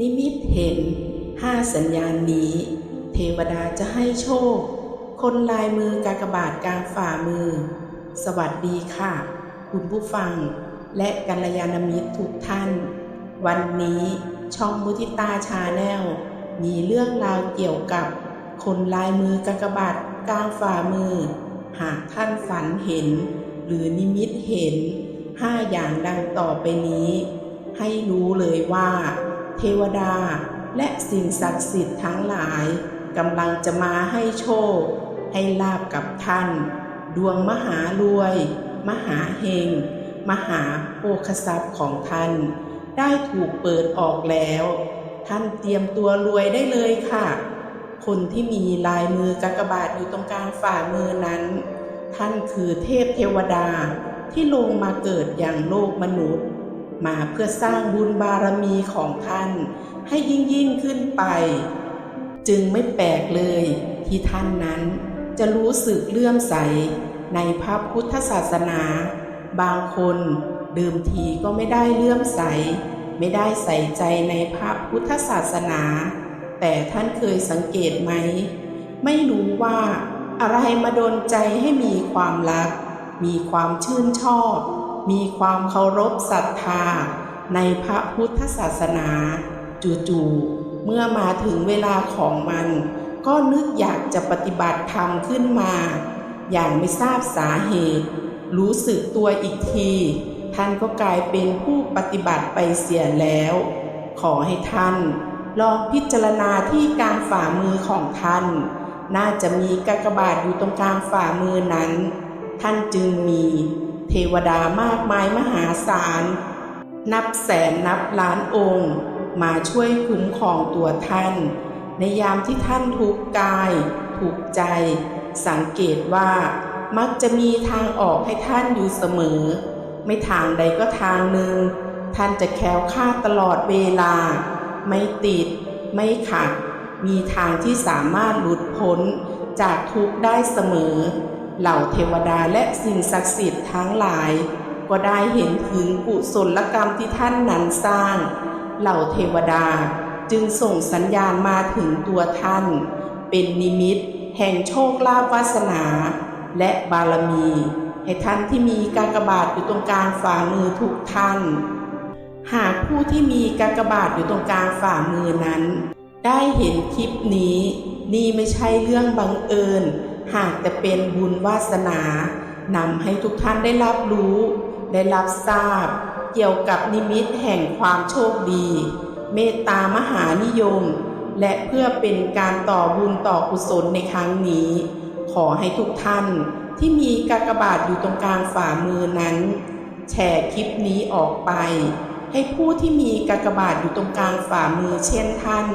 นิมิตเห็นห้าสัญญาณนี้ เทวดาจะให้โชค คนลายมือกากบาทกลางฝ่ามือ สวัสดีค่ะ คุณผู้ฟัง และกัลยาณมิตรทุกท่าน วันนี้ช่องมุทิตาชาแนลมีเรื่องราวเกี่ยวกับ คนลายมือกากบาทกลางฝ่ามือ หากท่านฝันเห็น หรือนิมิตเห็นห้าอย่างดังต่อไปนี้ ให้รู้เลยว่า เทวดา และสิ่งศักดิ์สิทธิ์ทั้งหลายกำลังจะมาให้โชค ให้ลาบกับท่าน ดวงมหารวย มหาเฮง มหาโภคทรัพย์ของท่าน ได้ถูกเปิดออกแล้ว ท่านเตรียมตัวรวยได้เลยค่ะ คนที่มีลายมือกากบาทอยู่ตรงกลางฝ่ามือนั้น ท่านคือเทพเทวดาที่ลงมาเกิดอย่างโลกมนุษย์ มาเพื่อสร้างบุญบารมีของท่าน ให้ยิ่งยิ่งขึ้นไป จึงไม่แปลกเลยที่ท่านนั้นจะรู้สึกเลื่อมใสในพระพุทธศาสนา บางคนเดิมทีก็ไม่ได้เลื่อมใส ไม่ได้ใส่ใจในพระพุทธศาสนา แต่ท่านเคยสังเกตไหม ไม่รู้ว่าอะไรมาดนใจให้มีความรัก มีความชื่นชอบ มีความเคารพศรัทธาในพระพุทธศาสนา จู่ๆเมื่อมาถึงเวลาของมัน ก็นึกอยากจะปฏิบัติธรรมขึ้นมา อย่างไม่ทราบสาเหตุ รู้สึกตัวอีกที ท่านก็กลายเป็นผู้ปฏิบัติไปเสียแล้ว ขอให้ท่าน ลองพิจารณาที่กลางฝ่ามือของท่าน น่าจะมีกากบาทอยู่ตรงกลางฝ่ามือนั้น ท่านจึงมี เทวดามากมายมหาศาล นับแสนนับล้านองค์ มาช่วยคุ้มครองตัวท่าน ในยามที่ท่านทุกข์กายถูกใจ สังเกตว่ามักจะมีทางออกให้ท่านอยู่เสมอ ไม่ทางใดก็ทางหนึ่ง ท่านจะแคล้วคลาดตลอดเวลา ไม่ติด ไม่ขัด มีทางที่สามารถหลุดพ้นจากทุกข์ได้เสมอ เหล่าเทวดาและสิ่งศักดิ์สิทธิ์ทั้งหลาย ก็ได้เห็นถึงกุศลกรรมที่ท่านนั้นสร้าง เหล่าเทวดาจึงส่งสัญญาณมาถึงตัวท่าน เป็นนิมิต แห่งโชคลาภวาสนา และบารมี ให้ท่านที่มีกากบาทอยู่ตรงกลางฝ่ามือทุกท่าน หากผู้ที่มีกากบาทอยู่ตรงกลางฝ่ามือนั้น ได้เห็นคลิปนี้ นี่ไม่ใช่เรื่องบังเอิญ หากแต่เป็นบุญวาสนานำให้ทุกท่านได้รับรู้ ได้รับทราบ เกี่ยวกับนิมิตแห่งความโชคดี เมตตามหานิยม และเพื่อเป็นการต่อบุญต่อกุศลในครั้งนี้ ขอให้ทุกท่านที่มีกากบาทอยู่ตรงกลางฝ่ามือนั้น แชร์คลิปนี้ออกไป ให้ผู้ที่มีกากบาทอยู่ตรงกลางฝ่ามือเช่นท่าน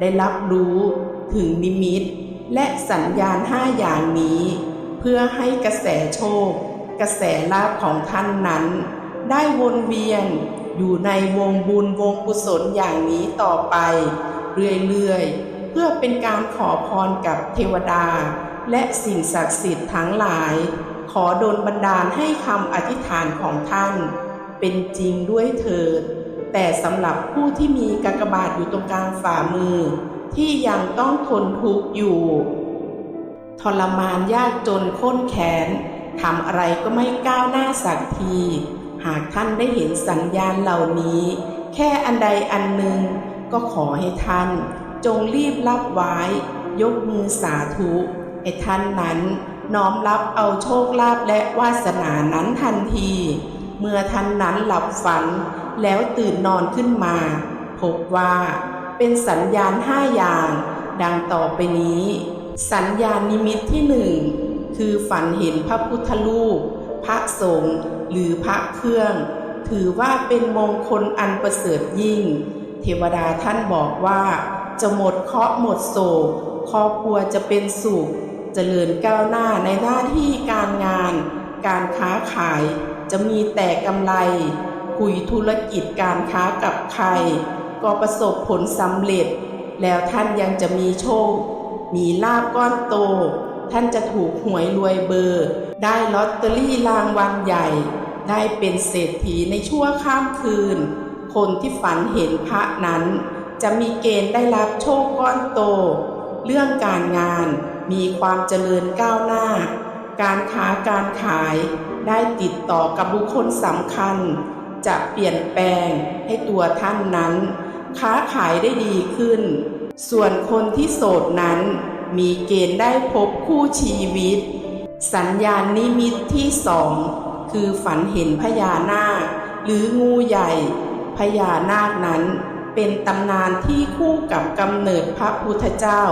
ได้รับรู้ถึงนิมิต และสัญญาณห้าอย่างนี้ เพื่อให้กระแสโชค กระแสลาภของท่านนั้น ได้วนเวียนอยู่ในวงบุญวงกุศลอย่างนี้ต่อไป เรื่อยๆ เพื่อเป็นการขอพรกับเทวดา และสิ่งศักดิ์สิทธิ์ทั้งหลาย ขอดลบันดาลให้คำอธิษฐานของท่าน เป็นจริงด้วยเถิด แต่สำหรับผู้ที่มีกากบาทอยู่ตรงกลางฝ่ามือ ที่ยังต้องทนทุกข์อยู่ ทรมานยากจนข้นแขนทำอะไรก็ไม่ก้าวหน้าสักที หากท่านได้เห็นสัญญาณเหล่านี้ แค่อันใดอันหนึ่ง ก็ขอให้ท่าน จงรีบรับไว้ ยกมือสาธุให้ท่านนั้นน้อมรับเอาโชคลาภและวาสนานั้นทันที เมื่อท่านนั้นหลับฝันแล้วตื่นนอนขึ้นมา พบว่า เป็นสัญญาณห้าอย่าง ดังต่อไปนี้ สัญญาณนิมิตที่หนึ่งคือฝันเห็นพระพุทธรูป พระสงฆ์หรือพระเครื่อง ถือว่าเป็นมงคลอันประเสริฐยิ่ง เทวดาท่านบอกว่า จะหมดเคราะห์หมดโศกครอบครัวจะเป็นสุขเจริญก้าวหน้าในหน้าที่การงาน การค้าขายจะมีแต่กำไร คุยธุรกิจการค้ากับใคร ก็ประสบผลสำเร็จ แล้วท่านยังจะมีโชค มีลาบก้อนโต ท่านจะถูกหวยรวยเบอร์ ได้ลอตเตอรี่รางวัลใหญ่ ได้เป็นเศรษฐีในชั่วข้ามคืน คนที่ฝันเห็นพระนั้น จะมีเกณฑ์ได้รับโชคก้อนโต เรื่องการงานมีความเจริญก้าวหน้า การค้าการขายได้ติดต่อกับบุคคลสำคัญ จะเปลี่ยนแปลงให้ตัวท่านนั้น ค้าขายได้ดีขึ้น ส่วนคนที่โสดนั้น มีเกณฑ์ได้พบคู่ชีวิต สัญญาณนิมิตที่สองคือฝันเห็นพญานาค หรืองูใหญ่ พญานาคนั้นเป็นตำนานที่คู่กับกำเนิดพระพุทธเจ้า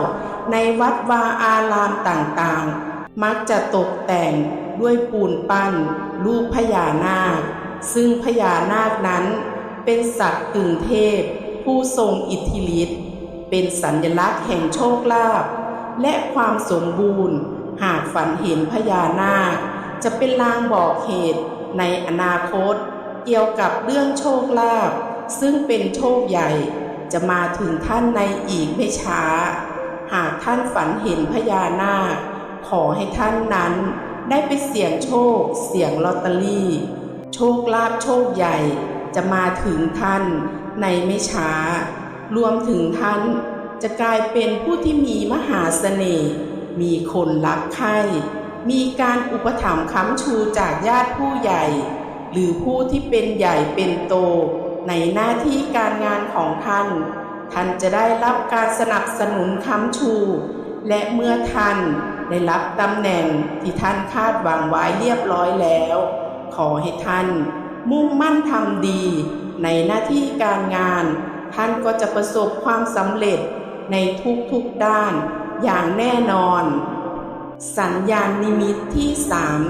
ในวัดวาอารามต่างๆ มักจะตกแต่งด้วยปูนปั้นรูปพญานาค ซึ่งพญานาคนั้นเป็นสัตว์กึ่งเทพ ผู้ทรงอิทธิฤทธิ์เป็นสัญลักษณ์แห่งโชคลาภและความสมบูรณ์ หากฝันเห็นพญานาค จะเป็นลางบอกเหตุในอนาคต เกี่ยวกับเรื่องโชคลาภซึ่งเป็นโชคใหญ่จะมาถึงท่านในอีกไม่ช้า หากท่านฝันเห็นพญานาค ขอให้ท่านนั้นได้ไปเสี่ยงโชค เสี่ยงลอตเตอรี่ โชคลาภโชคใหญ่จะมาถึงท่าน ในไม่ช้า รวมถึงท่านจะกลายเป็นผู้ที่มีมหาเสน่ห์ มีคนรักใคร่ มีการอุปถัมภ์ค้ำชูจากญาติผู้ใหญ่ หรือผู้ที่เป็นใหญ่เป็นโต ในหน้าที่การงานของท่าน ท่านจะได้รับการสนับสนุนค้ำชู และเมื่อท่านได้รับตำแหน่งที่ท่านคาดหวังไว้เรียบร้อยแล้ว ขอให้ท่านมุ่งมั่นทำดี ในหน้าที่การงาน ท่านก็จะประสบความสำเร็จในทุกๆด้านอย่างแน่นอน สัญญาณนิมิตที่สาม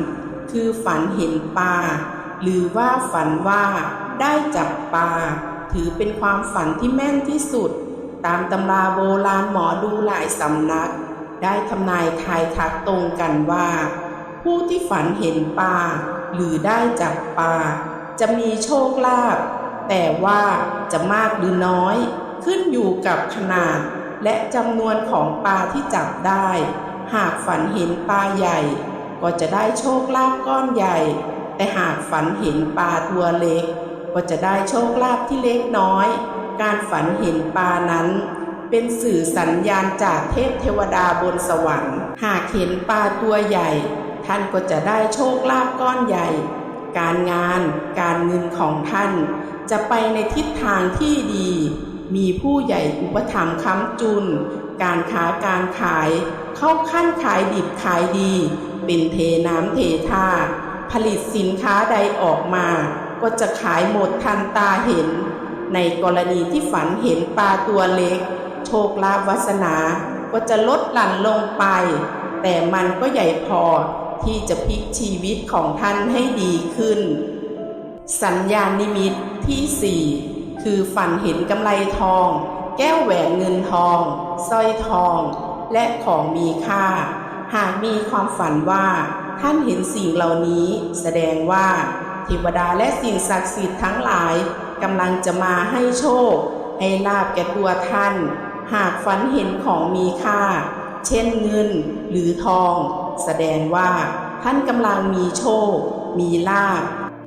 คือฝันเห็นปลา หรือว่าฝันว่าได้จับปลา ถือเป็นความฝันที่แม่นที่สุด ตามตำราโบราณหมอดูหลายสำนัก ได้ทำนายทายทักตรงกันว่า ผู้ที่ฝันเห็นปลา หรือได้จับปลา จะมีโชคลาภ แต่ว่าจะมากหรือน้อยขึ้นอยู่กับขนาดและจำนวนของปลาที่จับได้ หากฝันเห็นปลาใหญ่ ก็จะได้โชคลาภก้อนใหญ่ แต่หากฝันเห็นปลาตัวเล็ก ก็จะได้โชคลาภที่เล็กน้อย การฝันเห็นปลานั้น เป็นสื่อสัญญาณจากเทพเทวดาบนสวรรค์ หากเห็นปลาตัวใหญ่ ท่านก็จะได้โชคลาภก้อนใหญ่ การงาน การเงินของท่าน จะไปในทิศทางที่ดี มีผู้ใหญ่อุปถัมภ์ค้ำจุน การค้าการขาย เข้าขั้นขายดิบขายดี เป็นเทน้ำเทท่า ผลิตสินค้าใดออกมา ก็จะขายหมดทันตาเห็น ในกรณีที่ฝันเห็นปลาตัวเล็ก โชคลาภวาสนา ก็จะลดหลั่นลงไป แต่มันก็ใหญ่พอ ที่จะพลิกชีวิตของท่านให้ดีขึ้น สัญญาณนิมิตที่สี่คือฝันเห็นกำไลทอง แก้วแหวนเงินทองสร้อยทอง และของมีค่า หากมีความฝันว่า ท่านเห็นสิ่งเหล่านี้ แสดงว่าเทวดาและสิ่งศักดิ์สิทธิ์ทั้งหลายกำลังจะมาให้โชค ให้ลาบแก่ตัวท่าน หากฝันเห็นของมีค่า เช่นเงินหรือทอง แสดงว่าท่านกำลังมีโชค มีลาบ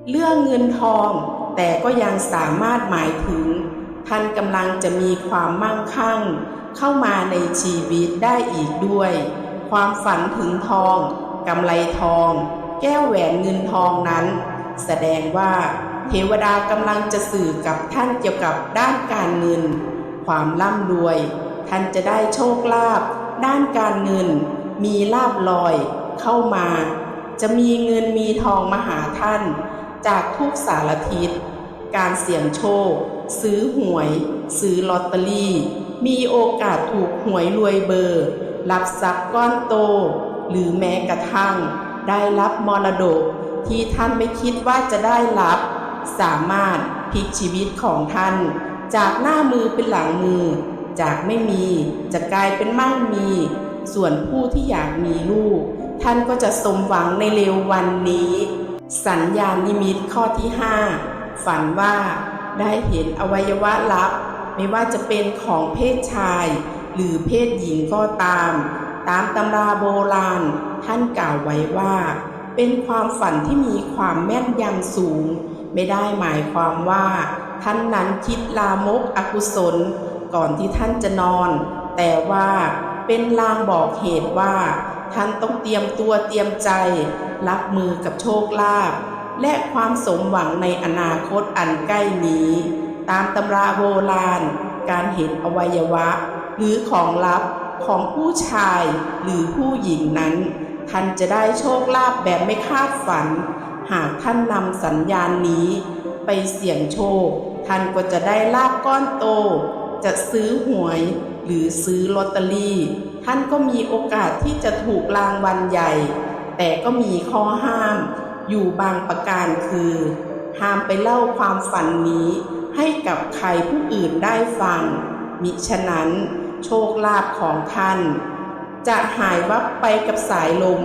เรื่องเงินทอง แต่ก็ยังสามารถหมายถึง ท่านกำลังจะมีความมั่งคั่ง เข้ามาในชีวิตได้อีกด้วย ความฝันถึงทองกำไลทอง แก้วแหวนเงินทองนั้น แสดงว่า เทวดากำลังจะสื่อกับท่านเกี่ยวกับด้านการเงิน ความร่ำรวย ท่านจะได้โชคลาภด้านการเงิน มีลาบลอยเข้ามา จะมีเงินมีทองมาหาท่าน จากทุกสารทิศ การเสี่ยงโชค ซื้อหวย ซื้อลอตเตอรี่ มีโอกาสถูกหวยรวยเบอร์ รับทรัพย์ก้อนโต หรือแม้กระทั่ง ได้รับมรดกที่ท่านไม่คิดว่าจะได้รับ สามารถพลิกชีวิตของท่าน จากหน้ามือเป็นหลังมือ จากไม่มีจะกลายเป็นมั่งมี ส่วนผู้ที่อยากมีลูก ท่านก็จะสมหวังในเร็ววันนี้ สัญญาณนิมิตข้อที่ 5 ฝันว่าได้เห็นอวัยวะลับ ไม่ว่าจะเป็นของเพศชาย หรือเพศหญิงก็ตาม ตามตำราโบราณ ท่านกล่าวไว้ว่า เป็นความฝันที่มีความแม่นยำสูง ไม่ได้หมายความว่า ท่านนั้นคิดลามกอกุศล ก่อนที่ท่านจะนอน แต่ว่า เป็นลางบอกเหตุว่า ท่านต้องเตรียมตัวเตรียมใจ รับมือกับโชคลาภและความสมหวังในอนาคตอันใกล้นี้ ตามตำราโบราณ การเห็นอวัยวะ หรือของลับของผู้ชายหรือผู้หญิงนั้น ท่านจะได้โชคลาภแบบไม่คาดฝัน หากท่านนำสัญญาณนี้ ไปเสี่ยงโชค ท่านก็จะได้ลาบก้อนโต จะซื้อหวยหรือซื้อลอตเตอรี่ ท่านก็มีโอกาสที่จะถูกรางวัลใหญ่ แต่ก็มีข้อห้ามอยู่บางประการคือ ห้ามไปเล่าความฝันนี้ให้กับใครผู้อื่นได้ฟัง มิฉะนั้นโชคลาภของท่าน จะหายวับไปกับสายลม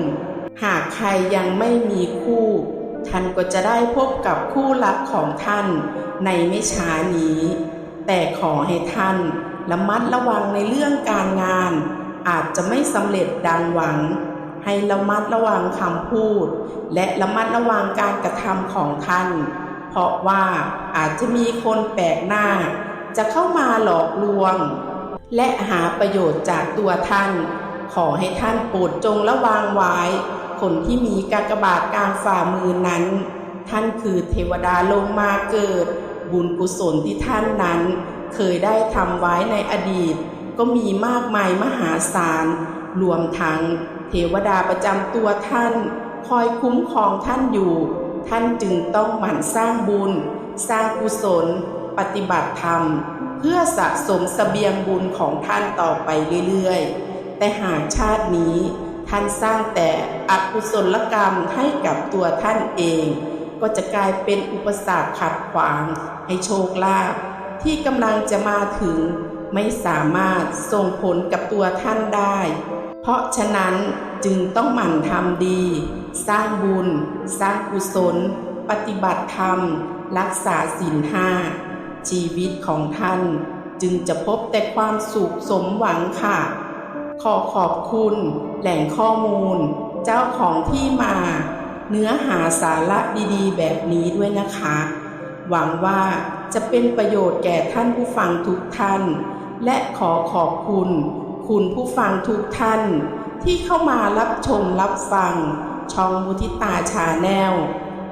หากใครยังไม่มีคู่ ท่านก็จะได้พบกับคู่รักของท่านในไม่ช้านี้ แต่ขอให้ท่านระมัดระวังในเรื่องการงาน อาจจะไม่สำเร็จดังหวัง ให้ระมัดระวังคำพูด และระมัดระวังการกระทำของท่าน เพราะว่าอาจจะมีคนแปลกหน้า จะเข้ามาหลอกลวง และหาประโยชน์จากตัวท่าน ขอให้ท่านโปรดจงระวังไว้ คนที่มีกากบาทกลางฝ่ามือนั้น ท่านคือเทวดาลงมาเกิด บุญกุศลที่ท่านนั้น เคยได้ทำไว้ในอดีต ก็มีมากมายมหาศาลรวมทั้งเทวดาประจำตัวท่าน คอยคุ้มครองท่านอยู่ ท่านจึงต้องหมั่นสร้างบุญ สร้างกุศล ปฏิบัติธรรม เพื่อสะสมเสบียงบุญของท่านต่อไปเรื่อยๆ แต่หากชาตินี้ท่านสร้างแต่อกุศลกรรมให้กับตัวท่านเอง ก็จะกลายเป็นอุปสรรคขัดขวาง ให้โชคลาภที่กำลังจะมาถึงไม่สามารถส่งผลกับตัวท่านได้ เพราะฉะนั้นจึงต้องหมั่นทำดี สร้างบุญ สร้างกุศล ปฏิบัติธรรม รักษาศีลห้าชีวิตของท่านจึงจะพบแต่ความสุขสมหวังค่ะ ขอขอบคุณ แหล่งข้อมูล เจ้าของที่มา เนื้อหาสาระดีๆ แบบนี้ด้วยนะคะ หวังว่าจะเป็นประโยชน์แก่ท่านผู้ฟังทุกท่าน และขอขอบคุณ คุณผู้ฟังทุกท่าน ที่เข้ามารับชมรับฟัง ช่องมุทิตาชาแนล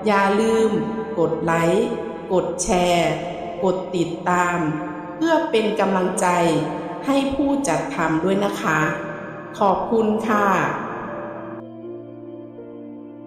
อย่าลืม กดไลค์ กดแชร์ กดติดตาม เพื่อเป็นกำลังใจให้ผู้จัดทำด้วยนะคะ ขอบคุณค่ะ